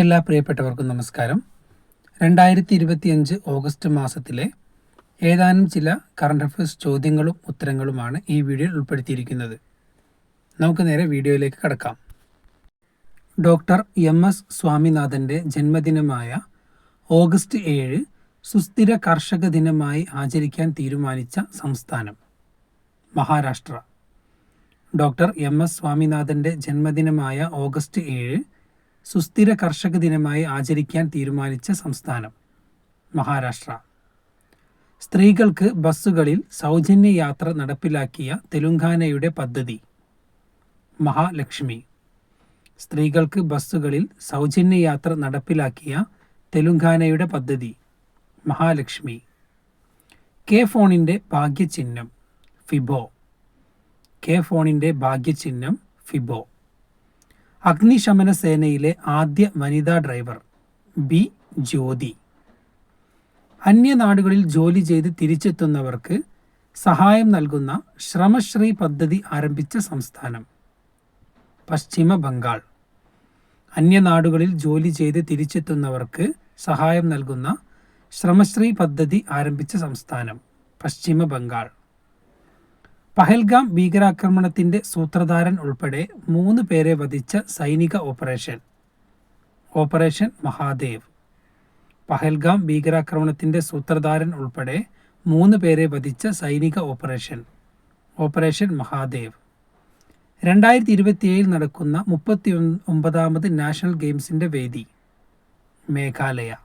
എല്ലാ പ്രിയപ്പെട്ടവർക്കും നമസ്കാരം. രണ്ടായിരത്തി ഇരുപത്തിയഞ്ച് ഓഗസ്റ്റ് മാസത്തിലെ ഏതാനും ചില കറണ്ട് അഫയേഴ്സ് ചോദ്യങ്ങളും ഉത്തരങ്ങളുമാണ് ഈ വീഡിയോയിൽ ഉൾപ്പെടുത്തിയിരിക്കുന്നത്. നമുക്ക് നേരെ വീഡിയോയിലേക്ക് കടക്കാം. ഡോക്ടർ എം എസ് സ്വാമിനാഥന്റെ ജന്മദിനമായ ഓഗസ്റ്റ് ഏഴ് സുസ്ഥിര കർഷക ദിനമായി ആചരിക്കാൻ തീരുമാനിച്ച സംസ്ഥാനം മഹാരാഷ്ട്ര. ഡോക്ടർ എം എസ് സ്വാമിനാഥന്റെ ജന്മദിനമായ ഓഗസ്റ്റ് ഏഴ് സുസ്ഥിര കർഷക ദിനമായി ആചരിക്കാൻ തീരുമാനിച്ച സംസ്ഥാനം മഹാരാഷ്ട്ര. സ്ത്രീകൾക്ക് ബസ്സുകളിൽ സൗജന്യ യാത്ര നടപ്പിലാക്കിയ തെലുങ്കാനയുടെ പദ്ധതി മഹാലക്ഷ്മി. സ്ത്രീകൾക്ക് ബസ്സുകളിൽ സൗജന്യ യാത്ര നടപ്പിലാക്കിയ തെലുങ്കാനയുടെ പദ്ധതി മഹാലക്ഷ്മി. കെ ഫോണിന്റെ ഭാഗ്യചിഹ്നം ഫിബോ. കെ ഫോണിന്റെ ഭാഗ്യചിഹ്നം ഫിബോ. അഗ്നിശമന സേനയിലെ ആദ്യ വനിതാ ഡ്രൈവർ ബി. ജ്യോതി. അന്യനാടുകളിൽ ജോലി ചെയ്ത് തിരിച്ചെത്തുന്നവർക്ക് സഹായം നൽകുന്ന ശ്രമശ്രീ പദ്ധതി ആരംഭിച്ച സംസ്ഥാനം. പശ്ചിമ ബംഗാൾ. അന്യനാടുകളിൽ ജോലി ചെയ്ത് തിരിച്ചെത്തുന്നവർക്ക് സഹായം നൽകുന്ന ശ്രമശ്രീ പദ്ധതി ആരംഭിച്ച സംസ്ഥാനം പശ്ചിമ ബംഗാൾ. പഹൽഗാം ഭീകരാക്രമണത്തിന്റെ സൂത്രധാരൻ ഉൾപ്പെടെ മൂന്ന് പേരെ വധിച്ച സൈനിക ഓപ്പറേഷൻ. ഓപ്പറേഷൻ മഹാദേവ്. പഹൽഗാം ഭീകരാക്രമണത്തിന്റെ സൂത്രധാരൻ ഉൾപ്പെടെ മൂന്ന് പേരെ വധിച്ച സൈനിക ഓപ്പറേഷൻ. ഓപ്പറേഷൻ മഹാദേവ്. രണ്ടായിരത്തി ഇരുപത്തിയേഴിൽ നടക്കുന്ന മുപ്പത്തി ഒമ്പതാമത് നാഷണൽ ഗെയിംസിന്റെ വേദി. മേഘാലയ.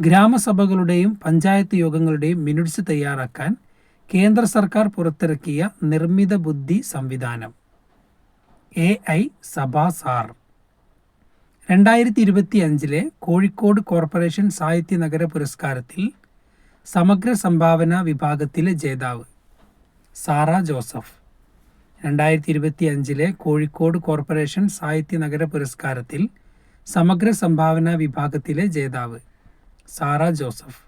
ഗ്രാമസഭകളുടെയും പഞ്ചായത്ത് യോഗങ്ങളുടെയും മിനിറ്റ്സ് തയ്യാറാക്കാൻ കേന്ദ്ര സർക്കാർ പുറത്തിറക്കിയ നിർമ്മിത ബുദ്ധി സംവിധാനം. A I Sabhasaar. രണ്ടായിരത്തി ഇരുപത്തി അഞ്ചിലെ കോഴിക്കോട് കോർപ്പറേഷൻ സാഹിത്യ നഗര പുരസ്കാരത്തിൽ സമഗ്ര സംഭാവന വിഭാഗത്തിലെ ജേതാവ് സാറ ജോസഫ്. രണ്ടായിരത്തി ഇരുപത്തി അഞ്ചിലെ കോഴിക്കോട് കോർപ്പറേഷൻ സാഹിത്യ നഗര പുരസ്കാരത്തിൽ സമഗ്ര സംഭാവന വിഭാഗത്തിലെ ജേതാവ് സാറ ജോസഫ്.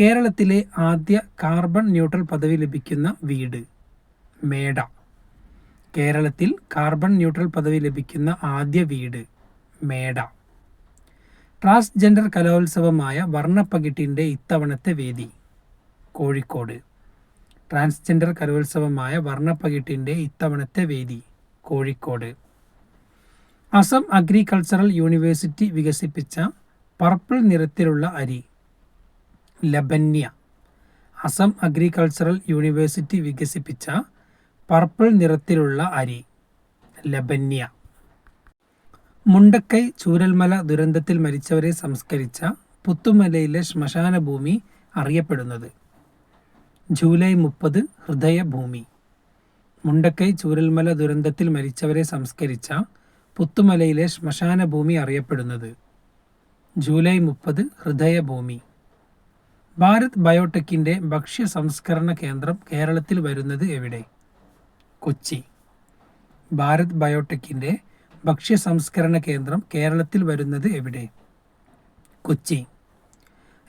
കേരളത്തിലെ ആദ്യ കാർബൺ ന്യൂട്രൽ പദവി ലഭിക്കുന്ന വീട് മേട. കേരളത്തിൽ കാർബൺ ന്യൂട്രൽ പദവി ലഭിക്കുന്ന ആദ്യ വീട് മേട. ട്രാൻസ്ജെൻഡർ കലോത്സവമായ വർണപ്പകിട്ടിന്റെ ഇത്തവണത്തെ വേദി കോഴിക്കോട്. ട്രാൻസ്ജെൻഡർ കലോത്സവമായ വർണപ്പകിട്ടിന്റെ ഇത്തവണത്തെ വേദി കോഴിക്കോട്. അസം അഗ്രികൾച്ചറൽ യൂണിവേഴ്സിറ്റി വികസിപ്പിച്ച പർപ്പിൾ നിറത്തിലുള്ള അരി ലബന്യ. അസം അഗ്രികൾച്ചറൽ യൂണിവേഴ്സിറ്റി വികസിപ്പിച്ച പർപ്പിൾ നിറത്തിലുള്ള അരി. ലബന്യ. മുണ്ടക്കൈ ചൂരൽമല ദുരന്തത്തിൽ മരിച്ചവരെ സംസ്കരിച്ച പുത്തുമലയിലെ ശ്മശാന ഭൂമി അറിയപ്പെടുന്നത്. ജൂലൈ മുപ്പത് ഹൃദയഭൂമി. മുണ്ടക്കൈ ചൂരൽമല ദുരന്തത്തിൽ മരിച്ചവരെ സംസ്കരിച്ച പുത്തുമലയിലെ ശ്മശാന ഭൂമി അറിയപ്പെടുന്നത്. ജൂലൈ മുപ്പത് ഹൃദയഭൂമി. ഭാരത് ബയോടെക്കിന്റെ ഭക്ഷ്യ സംസ്കരണ കേന്ദ്രം കേരളത്തിൽ വരുന്നത് എവിടെ? കൊച്ചി. ഭാരത് ബയോടെക്കിന്റെ ഭക്ഷ്യ സംസ്കരണ കേന്ദ്രം കേരളത്തിൽ വരുന്നത് എവിടെ? കൊച്ചി.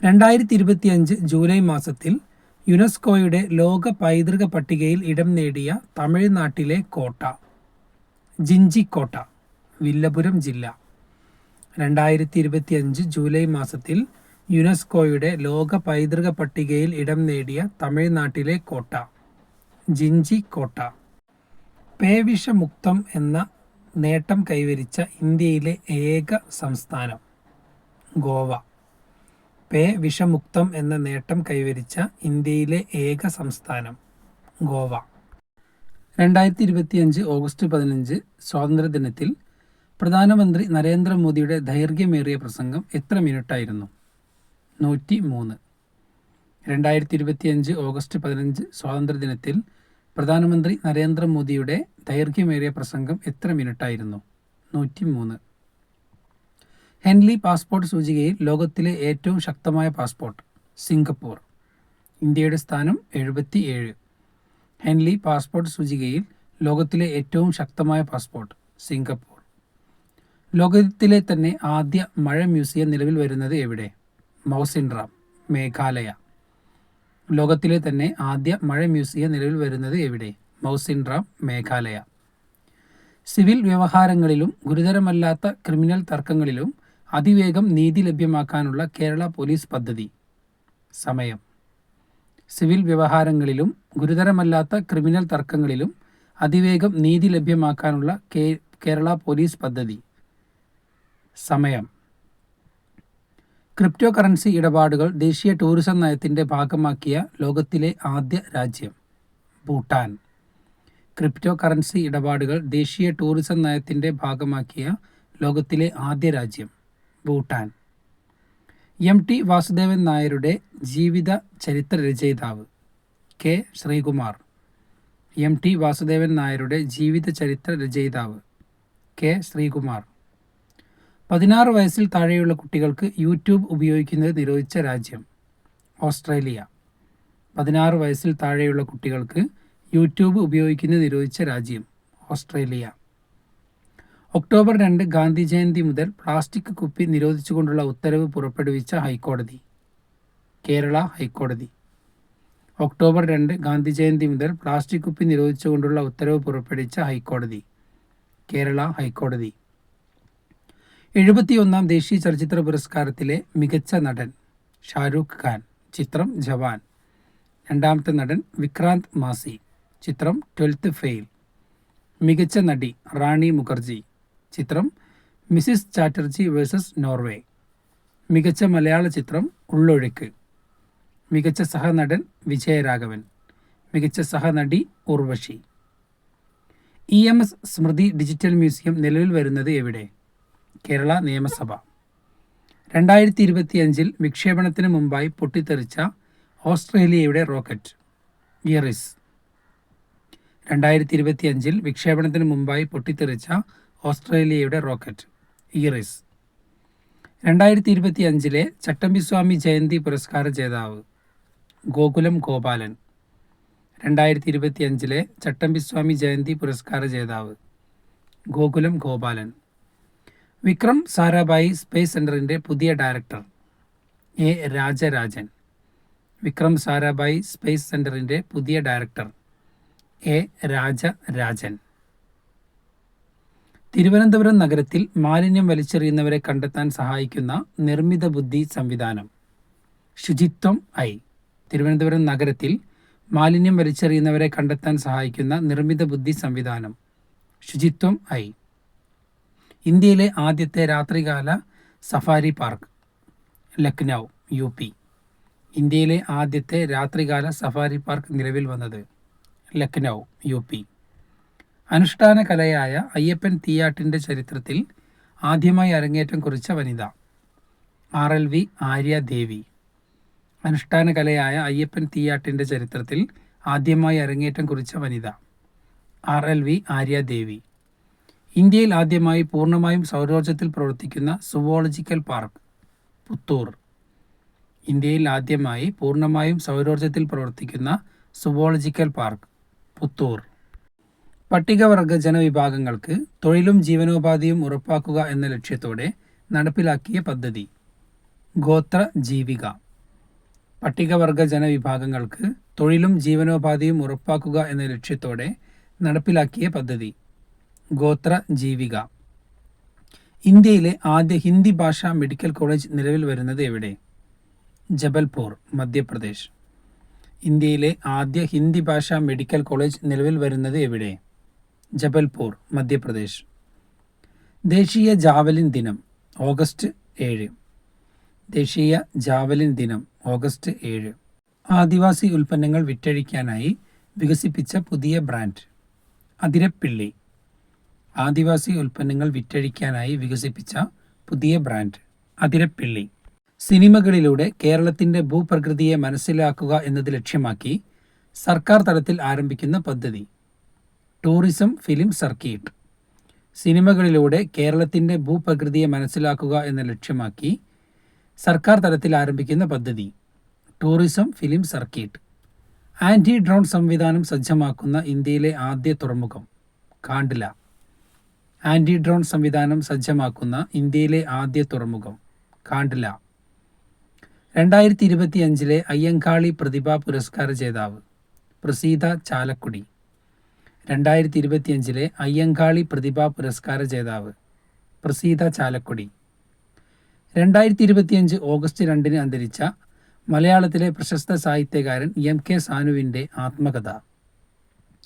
രണ്ടായിരത്തി ഇരുപത്തിയഞ്ച് ജൂലൈ മാസത്തിൽ യുനെസ്കോയുടെ ലോക പൈതൃക പട്ടികയിൽ ഇടം നേടിയ തമിഴ്നാട്ടിലെ കോട്ട. ജിഞ്ചിക്കോട്ട വില്ലപുരം ജില്ല. രണ്ടായിരത്തി ഇരുപത്തിയഞ്ച് ജൂലൈ മാസത്തിൽ യുനെസ്കോയുടെ ലോക പൈതൃക പട്ടികയിൽ ഇടം നേടിയ തമിഴ്നാട്ടിലെ കോട്ട ജിഞ്ചി കോട്ട. പേവിഷമുക്തം എന്ന നേട്ടം കൈവരിച്ച ഇന്ത്യയിലെ ഏക സംസ്ഥാനം ഗോവ. പേ വിഷമുക്തം എന്ന നേട്ടം കൈവരിച്ച ഇന്ത്യയിലെ ഏക സംസ്ഥാനം ഗോവ. രണ്ടായിരത്തി ഇരുപത്തിയഞ്ച് ഓഗസ്റ്റ് പതിനഞ്ച് സ്വാതന്ത്ര്യദിനത്തിൽ പ്രധാനമന്ത്രി നരേന്ദ്രമോദിയുടെ ദൈർഘ്യമേറിയ പ്രസംഗം എത്ര മിനിറ്റായിരുന്നു? നൂറ്റി മൂന്ന് രണ്ടായിരത്തി ഇരുപത്തിയഞ്ച് ഓഗസ്റ്റ് പതിനഞ്ച് സ്വാതന്ത്ര്യദിനത്തിൽ പ്രധാനമന്ത്രി നരേന്ദ്രമോദിയുടെ ദൈർഘ്യമേറിയ പ്രസംഗം എത്ര മിനിറ്റായിരുന്നു? നൂറ്റി മൂന്ന് ഹെൻലി പാസ്പോർട്ട് സൂചികയിൽ ലോകത്തിലെ ഏറ്റവും ശക്തമായ പാസ്പോർട്ട് സിംഗപ്പൂർ. ഇന്ത്യയുടെ സ്ഥാനം എഴുപത്തി ഏഴ് ഹെൻലി പാസ്പോർട്ട് സൂചികയിൽ ലോകത്തിലെ ഏറ്റവും ശക്തമായ പാസ്പോർട്ട് സിംഗപ്പൂർ. ലോകത്തിലെ തന്നെ ആദ്യ മഴ മ്യൂസിയം നിലവിൽ വരുന്നത് എവിടെ? മൗസിൻറാം മേഘാലയ. ലോകത്തിലെ തന്നെ ആദ്യ മഴ മ്യൂസിയം നിലവിൽ വരുന്നത് എവിടെ? മൗസിൻഡ്രാം മേഘാലയ. സിവിൽ വ്യവഹാരങ്ങളിലും ഗുരുതരമല്ലാത്ത ക്രിമിനൽ തർക്കങ്ങളിലും അതിവേഗം നീതി ലഭ്യമാക്കാനുള്ള കേരള പോലീസ് പദ്ധതി. സമയം. സിവിൽ വ്യവഹാരങ്ങളിലും ഗുരുതരമല്ലാത്ത ക്രിമിനൽ തർക്കങ്ങളിലും അതിവേഗം നീതി ലഭ്യമാക്കാനുള്ള കേരള പോലീസ് പദ്ധതി. സമയം. ക്രിപ്റ്റോ കറൻസി ഇടപാടുകൾ ദേശീയ ടൂറിസം നയത്തിന്റെ ഭാഗമാക്കിയ ലോകത്തിലെ ആദ്യ രാജ്യം ഭൂട്ടാൻ. ക്രിപ്റ്റോ കറൻസി ഇടപാടുകൾ ദേശീയ ടൂറിസം നയത്തിന്റെ ഭാഗമാക്കിയ ലോകത്തിലെ ആദ്യ രാജ്യം ഭൂട്ടാൻ. എം ടി വാസുദേവൻ നായരുടെ ജീവിത ചരിത്ര രചയിതാവ് K Sreekumar. M T Vasudevan നായരുടെ ജീവിത ചരിത്ര രചയിതാവ് കെ ശ്രീകുമാർ. പതിനാറ് വയസ്സിൽ താഴെയുള്ള കുട്ടികൾക്ക് യൂട്യൂബ് ഉപയോഗിക്കുന്നത് നിരോധിച്ച രാജ്യം ഓസ്ട്രേലിയ. പതിനാറ് വയസ്സിൽ താഴെയുള്ള കുട്ടികൾക്ക് യൂട്യൂബ് ഉപയോഗിക്കുന്നത് നിരോധിച്ച രാജ്യം ഓസ്ട്രേലിയ. ഒക്ടോബർ രണ്ട് ഗാന്ധി ജയന്തി മുതൽ പ്ലാസ്റ്റിക് കുപ്പി നിരോധിച്ചുകൊണ്ടുള്ള ഉത്തരവ് പുറപ്പെടുവിച്ച ഹൈക്കോടതി കേരള ഹൈക്കോടതി. ഒക്ടോബർ രണ്ട് ഗാന്ധി ജയന്തി മുതൽ പ്ലാസ്റ്റിക് കുപ്പി നിരോധിച്ചുകൊണ്ടുള്ള ഉത്തരവ് പുറപ്പെടുവിച്ച ഹൈക്കോടതി കേരള ഹൈക്കോടതി. എഴുപത്തിയൊന്നാം ദേശീയ ചലച്ചിത്ര പുരസ്കാരത്തിലെ മികച്ച നടൻ ഷാരൂഖ് ഖാൻ ചിത്രം ജവാൻ. രണ്ടാമത്തെ നടൻ വിക്രാന്ത് മാസി ചിത്രം ട്വൽത്ത് ഫെയിൽ. മികച്ച നടി റാണി മുഖർജി ചിത്രം മിസിസ് ചാറ്റർജി വേഴ്സസ് നോർവേ. മികച്ച മലയാള ചിത്രം ഉള്ളൊഴുക്ക്. മികച്ച സഹനടൻ വിജയരാഘവൻ. മികച്ച സഹനടി Urvashi. E M S Smriti digital museum നിലവിൽ വരുന്നത് എവിടെ? കേരള നിയമസഭ. രണ്ടായിരത്തി ഇരുപത്തിയഞ്ചിൽ വിക്ഷേപണത്തിന് മുമ്പായി പൊട്ടിത്തെറിച്ച ഓസ്ട്രേലിയയുടെ റോക്കറ്റ് ഇയറിസ് രണ്ടായിരത്തി ഇരുപത്തിയഞ്ചിൽ വിക്ഷേപണത്തിന് മുമ്പായി പൊട്ടിത്തെറിച്ച ഓസ്ട്രേലിയയുടെ റോക്കറ്റ് ഇയറിസ് രണ്ടായിരത്തി ഇരുപത്തി അഞ്ചിലെ ചട്ടമ്പിസ്വാമി ജയന്തി പുരസ്കാര ജേതാവ് ഗോകുലം ഗോപാലൻ. രണ്ടായിരത്തി ഇരുപത്തി അഞ്ചിലെ ചട്ടമ്പിസ്വാമി ജയന്തി പുരസ്കാര ജേതാവ് ഗോകുലം ഗോപാലൻ. വിക്രം സാരാഭായി സ്പേസ് സെന്ററിന്റെ പുതിയ director. A Rajarajan. Vikram Sarabhai space സെന്ററിന്റെ പുതിയ ഡയറക്ടർ. എ രാജരാജൻ. തിരുവനന്തപുരം നഗരത്തിൽ മാലിന്യം വലിച്ചെറിയുന്നവരെ കണ്ടെത്താൻ സഹായിക്കുന്ന നിർമ്മിത ബുദ്ധി സംവിധാനം. ശുചിത്വം ഐ. തിരുവനന്തപുരം നഗരത്തിൽ മാലിന്യം വലിച്ചെറിയുന്നവരെ കണ്ടെത്താൻ സഹായിക്കുന്ന നിർമ്മിത ബുദ്ധി സംവിധാനം. ശുചിത്വം ഐ. ഇന്ത്യയിലെ ആദ്യത്തെ രാത്രികാല safari park Lucknow U P. ഇന്ത്യയിലെ ആദ്യത്തെ രാത്രികാല സഫാരി പാർക്ക് നിലവിൽ വന്നത് ലക്നൗ യു പി. അനുഷ്ഠാന കലയായ അയ്യപ്പൻ തീയാട്ടിന്റെ ചരിത്രത്തിൽ ആദ്യമായി അരങ്ങേറ്റം കുറിച്ച വനിത R L V Arya Devi. അനുഷ്ഠാന കലയായ അയ്യപ്പൻ തീയാട്ടിന്റെ ചരിത്രത്തിൽ ആദ്യമായി അരങ്ങേറ്റം കുറിച്ച വനിത ആർ എൽ വി ആര്യാദേവി ഇന്ത്യയിൽ ആദ്യമായി പൂർണമായും സൗരോർജത്തിൽ പ്രവർത്തിക്കുന്ന സുവോളജിക്കൽ പാർക്ക് പുത്തൂർ. ഇന്ത്യയിൽ ആദ്യമായി പൂർണമായും സൗരോർജത്തിൽ പ്രവർത്തിക്കുന്ന സുവോളജിക്കൽ പാർക്ക് പുത്തൂർ. പട്ടികവർഗ ജനവിഭാഗങ്ങൾക്ക് തൊഴിലും ജീവനോപാധിയും ഉറപ്പാക്കുക എന്ന ലക്ഷ്യത്തോടെ നടപ്പിലാക്കിയ പദ്ധതി ഗോത്ര ജീവിക പട്ടികവർഗ ജനവിഭാഗങ്ങൾക്ക് തൊഴിലും ജീവനോപാധിയും ഉറപ്പാക്കുക എന്ന ലക്ഷ്യത്തോടെ നടപ്പിലാക്കിയ പദ്ധതി ഗോത്ര ജീവിക ഇന്ത്യയിലെ ആദ്യ ഹിന്ദി ഭാഷാ മെഡിക്കൽ കോളേജ് നിലവിൽ വരുന്നത് എവിടെ? ജബൽപൂർ മധ്യപ്രദേശ്. ഇന്ത്യയിലെ ആദ്യ ഹിന്ദി ഭാഷാ മെഡിക്കൽ കോളേജ് നിലവിൽ വരുന്നത് എവിടെ? ജബൽപൂർ മധ്യപ്രദേശ്. ദേശീയ ജാവലിൻ ദിനം ഓഗസ്റ്റ് ഏഴ്. ദേശീയ ജാവലിൻ ദിനം ഓഗസ്റ്റ് ഏഴ്. ആദിവാസി ഉൽപ്പന്നങ്ങൾ വിറ്റഴിക്കാനായി വികസിപ്പിച്ച പുതിയ ബ്രാൻഡ് അതിരപ്പിള്ളി. ആദിവാസി ഉൽപ്പന്നങ്ങൾ വിറ്റഴിക്കാനായി വികസിപ്പിച്ച പുതിയ ബ്രാൻഡ് അതിരപ്പിള്ളി. സിനിമകളിലൂടെ കേരളത്തിന്റെ ഭൂപ്രകൃതിയെ മനസ്സിലാക്കുക എന്നത് ലക്ഷ്യമാക്കി സർക്കാർ തലത്തിൽ ആരംഭിക്കുന്ന പദ്ധതി ടൂറിസം ഫിലിം സർക്കിട്ട്. സിനിമകളിലൂടെ കേരളത്തിന്റെ ഭൂപ്രകൃതിയെ മനസ്സിലാക്കുക എന്ന ലക്ഷ്യമാക്കി സർക്കാർ തലത്തിൽ ആരംഭിക്കുന്ന പദ്ധതി tourism film circuit. Anti drone സംവിധാനം സജ്ജമാക്കുന്ന ഇന്ത്യയിലെ ആദ്യ തുറമുഖം കാണ്ടില ആന്റി ഡ്രോൺ സംവിധാനം സജ്ജമാക്കുന്ന ഇന്ത്യയിലെ ആദ്യ തുറമുഖം കാണ്ടില രണ്ടായിരത്തി ഇരുപത്തിയഞ്ചിലെ അയ്യങ്കാളി പ്രതിഭാ പുരസ്കാര ജേതാവ് പ്രസീത ചാലക്കുടി. രണ്ടായിരത്തി ഇരുപത്തിയഞ്ചിലെ അയ്യങ്കാളി പ്രതിഭാ പുരസ്കാര ജേതാവ് പ്രസീത ചാലക്കുടി. രണ്ടായിരത്തി ഇരുപത്തിയഞ്ച് ഓഗസ്റ്റ് രണ്ടിന് അന്തരിച്ച മലയാളത്തിലെ പ്രശസ്ത സാഹിത്യകാരൻ എം കെ സാനുവിന്റെ ആത്മകഥ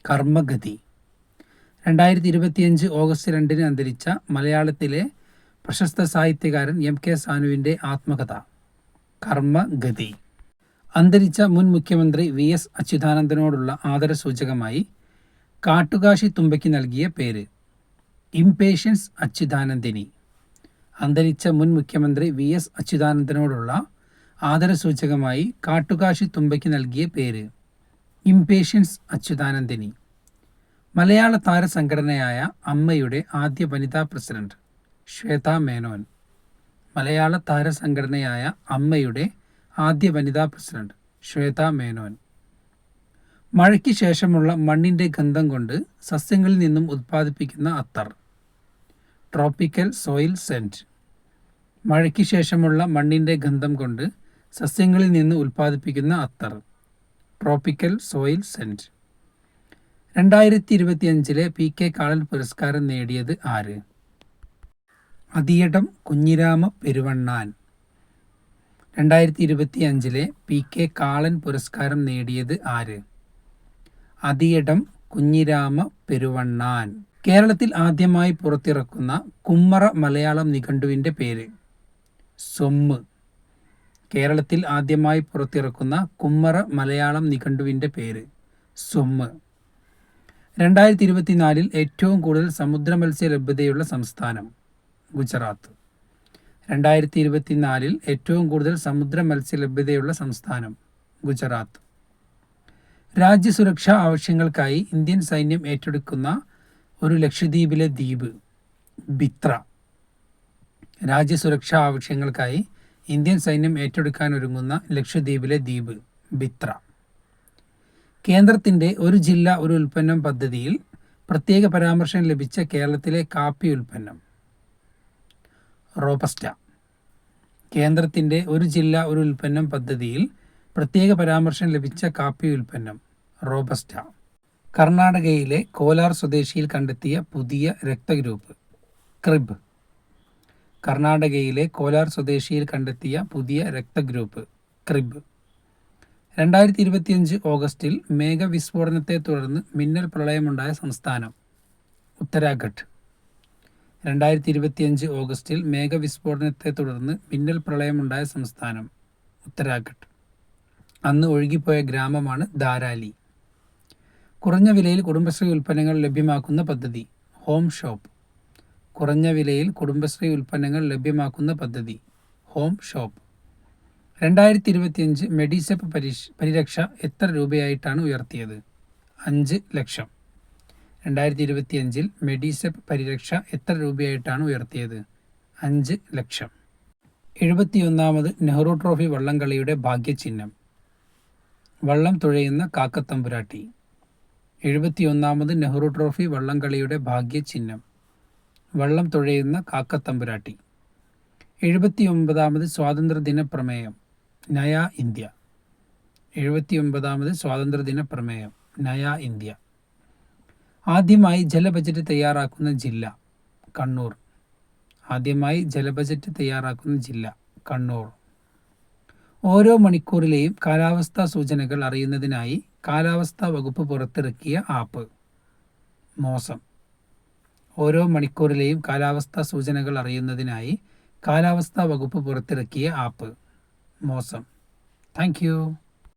കർമ്മഗതി. രണ്ടായിരത്തി ഇരുപത്തിയഞ്ച് ഓഗസ്റ്റ് രണ്ടിന് അന്തരിച്ച മലയാളത്തിലെ പ്രശസ്ത സാഹിത്യകാരൻ എം കെ സാനുവിന്റെ ആത്മകഥ കർമ്മഗതി. അന്തരിച്ച മുൻ മുഖ്യമന്ത്രി വി എസ് അച്യുതാനന്ദനോടുള്ള ആദരസൂചകമായി കാട്ടുകാശി തുമ്പയ്ക്ക് നൽകിയ പേര് ഇംപേഷ്യൻസ് അച്യുതാനന്ദിനി. അന്തരിച്ച മുൻ മുഖ്യമന്ത്രി വി എസ് അച്യുതാനന്ദനോടുള്ള ആദരസൂചകമായി കാട്ടുകാശി തുമ്പയ്ക്ക് നൽകിയ പേര് ഇംപേഷ്യൻസ് അച്യുതാനന്ദിനി. മലയാള താരസംഘടനയായ അമ്മയുടെ ആദ്യ വനിതാ പ്രസിഡന്റ് ശ്വേത മേനോൻ. മലയാള താരസംഘടനയായ അമ്മയുടെ ആദ്യ വനിതാ പ്രസിഡന്റ് ശ്വേത മേനോൻ. മഴയ്ക്ക് ശേഷമുള്ള മണ്ണിന്റെ ഗന്ധം കൊണ്ട് സസ്യങ്ങളിൽ നിന്നും ഉത്പാദിപ്പിക്കുന്ന അത്തർ. ട്രോപ്പിക്കൽ സോയിൽ സെന്റ് മഴയ്ക്ക് ശേഷമുള്ള മണ്ണിന്റെ ഗന്ധം കൊണ്ട് സസ്യങ്ങളിൽ നിന്ന് ഉത്പാദിപ്പിക്കുന്ന അത്തർ. ട്രോപ്പിക്കൽ സോയിൽ സെന്റ് രണ്ടായിരത്തി ഇരുപത്തിയഞ്ചിലെ പി കെ കാളൻ പുരസ്കാരം നേടിയത് ആര്? അതിയടം കുഞ്ഞിരാമ പെരുവണ്ണാൻ. രണ്ടായിരത്തി ഇരുപത്തി അഞ്ചിലെ പി കെ കാളൻ പുരസ്കാരം നേടിയത് ആര്? അതിയടം കുഞ്ഞിരാമ പെരുവണ്ണാൻ. കേരളത്തിൽ ആദ്യമായി പുറത്തിറക്കുന്ന കുമ്മറ മലയാളം നിഘണ്ടുവിന്റെ പേര് സൊമ്മ്. കേരളത്തിൽ ആദ്യമായി പുറത്തിറക്കുന്ന കുമ്മറ മലയാളം നിഘണ്ടുവിന്റെ പേര് സൊമ്മ്. രണ്ടായിരത്തി ഇരുപത്തിനാലിൽ ഏറ്റവും കൂടുതൽ സമുദ്ര മത്സ്യ ലഭ്യതയുള്ള സംസ്ഥാനം ഗുജറാത്ത്. രണ്ടായിരത്തി ഇരുപത്തിനാലിൽ ഏറ്റവും കൂടുതൽ സമുദ്ര മത്സ്യ ലഭ്യതയുള്ള സംസ്ഥാനം ഗുജറാത്ത്. രാജ്യസുരക്ഷാ ആവശ്യങ്ങൾക്കായി ഇന്ത്യൻ സൈന്യം ഏറ്റെടുക്കുന്ന ഒരു ലക്ഷദ്വീപിലെ ദ്വീപ് ബിത്ര. രാജ്യസുരക്ഷാ ആവശ്യങ്ങൾക്കായി ഇന്ത്യൻ സൈന്യം ഏറ്റെടുക്കാൻ ഒരുങ്ങുന്ന ലക്ഷദ്വീപിലെ ദ്വീപ് ബിത്ര. കേന്ദ്രത്തിന്റെ ഒരു ജില്ല ഒരു ഉൽപ്പന്നം പദ്ധതിയിൽ പ്രത്യേക പരാമർശം ലഭിച്ച കേരളത്തിലെ കാപ്പി ഉൽപ്പന്നം. റോബസ്റ്റ. കേന്ദ്രത്തിന്റെ ഒരു ജില്ല ഒരു ഉൽപ്പന്നം പദ്ധതിയിൽ പ്രത്യേക പരാമർശം ലഭിച്ച കാപ്പി ഉൽപ്പന്നം റോബസ്റ്റ. കർണാടകയിലെ കോലാർ സ്വദേശിയിൽ കണ്ടെത്തിയ പുതിയ രക്തഗ്രൂപ്പ് ക്രിബ്. കർണാടകയിലെ കോലാർ സ്വദേശിയിൽ കണ്ടെത്തിയ പുതിയ രക്തഗ്രൂപ്പ് ക്രിബ്. രണ്ടായിരത്തി ഇരുപത്തിയഞ്ച് ഓഗസ്റ്റിൽ മേഘവിസ്ഫോടനത്തെ തുടർന്ന് മിന്നൽ പ്രളയമുണ്ടായ സംസ്ഥാനം ഉത്തരാഖണ്ഡ്. രണ്ടായിരത്തി ഇരുപത്തിയഞ്ച് ഓഗസ്റ്റിൽ മേഘവിസ്ഫോടനത്തെ തുടർന്ന് മിന്നൽ പ്രളയമുണ്ടായ സംസ്ഥാനം ഉത്തരാഖണ്ഡ്. അന്ന് ഒഴുകിപ്പോയ ഗ്രാമമാണ് ധാരാലി. കുറഞ്ഞ വിലയിൽ കുടുംബശ്രീ ഉൽപ്പന്നങ്ങൾ ലഭ്യമാക്കുന്ന പദ്ധതി ഹോം ഷോപ്പ്. കുറഞ്ഞ വിലയിൽ കുടുംബശ്രീ ഉൽപ്പന്നങ്ങൾ ലഭ്യമാക്കുന്ന പദ്ധതി ഹോം ഷോപ്പ്. രണ്ടായിരത്തി ഇരുപത്തിയഞ്ച് മെഡിസെപ്പ് പരിരക്ഷ എത്ര രൂപയായിട്ടാണ് ഉയർത്തിയത്? അഞ്ച് ലക്ഷം. രണ്ടായിരത്തി ഇരുപത്തിയഞ്ചിൽ മെഡിസെപ്പ് പരിരക്ഷ എത്ര രൂപയായിട്ടാണ് ഉയർത്തിയത്? അഞ്ച് ലക്ഷം. എഴുപത്തിയൊന്നാമത് നെഹ്റു ട്രോഫി വള്ളംകളിയുടെ ഭാഗ്യചിഹ്നം. വള്ളം തുഴയുന്ന കാക്കത്തമ്പുരാട്ടി. എഴുപത്തിയൊന്നാമത് നെഹ്റു ട്രോഫി വള്ളംകളിയുടെ ഭാഗ്യചിഹ്നം. വള്ളം തുഴയുന്ന കാക്കത്തമ്പുരാട്ടി. എഴുപത്തിയൊമ്പതാമത് സ്വാതന്ത്ര്യദിന പ്രമേയം. നയ ഇന്ത്യ. എഴുപത്തിയൊമ്പതാമത് സ്വാതന്ത്ര്യദിന പ്രമേയം നയ ഇന്ത്യ. ആദ്യമായി ജലബജറ്റ് തയ്യാറാക്കുന്ന ജില്ല കണ്ണൂർ. ആദ്യമായി ജലബജറ്റ് തയ്യാറാക്കുന്ന ജില്ല കണ്ണൂർ. ഓരോ മണിക്കൂറിലെയും കാലാവസ്ഥാ സൂചനകൾ അറിയുന്നതിനായി കാലാവസ്ഥാ വകുപ്പ് പുറത്തിറക്കിയ ആപ്പ്. മോസം ഓരോ മണിക്കൂറിലെയും കാലാവസ്ഥാ സൂചനകൾ അറിയുന്നതിനായി കാലാവസ്ഥാ വകുപ്പ് പുറത്തിറക്കിയ ആപ്പ്. മോസം താങ്ക്